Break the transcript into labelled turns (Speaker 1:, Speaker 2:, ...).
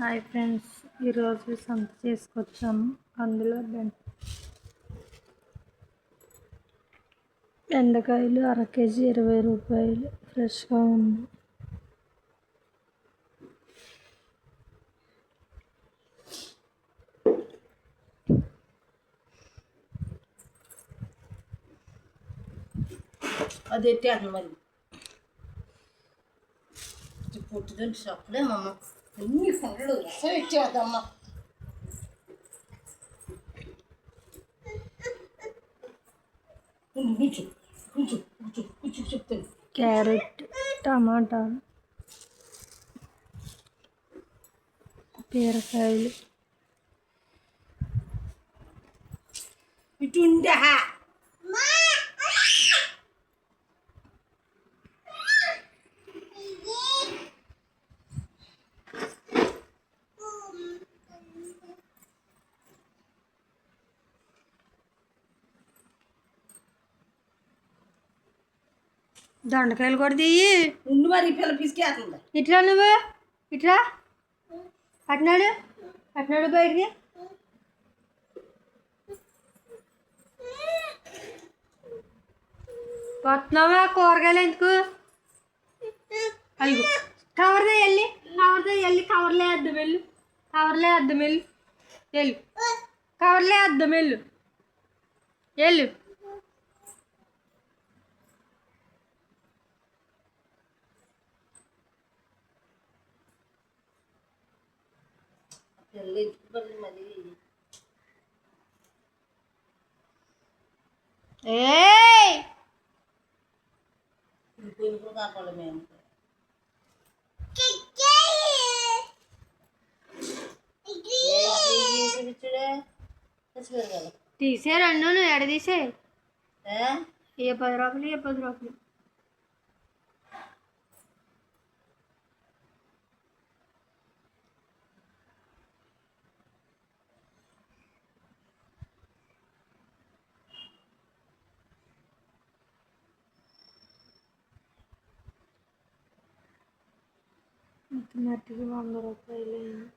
Speaker 1: Hi friends ఈరోజు సంత చేసుకొచ్చాము అందులో బెండకాయలు అర కేజీ ఇరవై రూపాయలు ఫ్రెష్గా ఉంది.
Speaker 2: అది. ఎట్టాను మరి పుట్టిదంటే చెప్పలే
Speaker 1: ഇനി ഫുള്ള്
Speaker 2: രസം വെച്ചു
Speaker 1: దొండకాయలు కూడా తీయి
Speaker 2: ఉండి మరి పిల్ల పిసికేస్తుంది.
Speaker 1: ఇట్లా నువ్వు? ఇట్లా అట్నాడు? అట్నాడు బయటికి. వస్తున్నావా? కూరగాయలు ఎందుకు? అయ్యో కవర్దే వెళ్ళి. కవర్దే వెళ్ళి. కవర్లే అద్దం వెళ్ళు. కవర్లే అద్దం వెళ్ళు. వెళ్ళు. కవర్లే అద్దం వెళ్ళు. వెళ్ళు
Speaker 2: పిల్ల ఎత్తుకుపోయి మరి
Speaker 1: ఏయ్!
Speaker 2: పోయిన కూడా కాపాలి మేము
Speaker 1: తీసే రెండు నువ్వు ఎడ తీసే ఏ? పది రూపాయలు ఏ పది రూపాయలు. математика мамдороту эле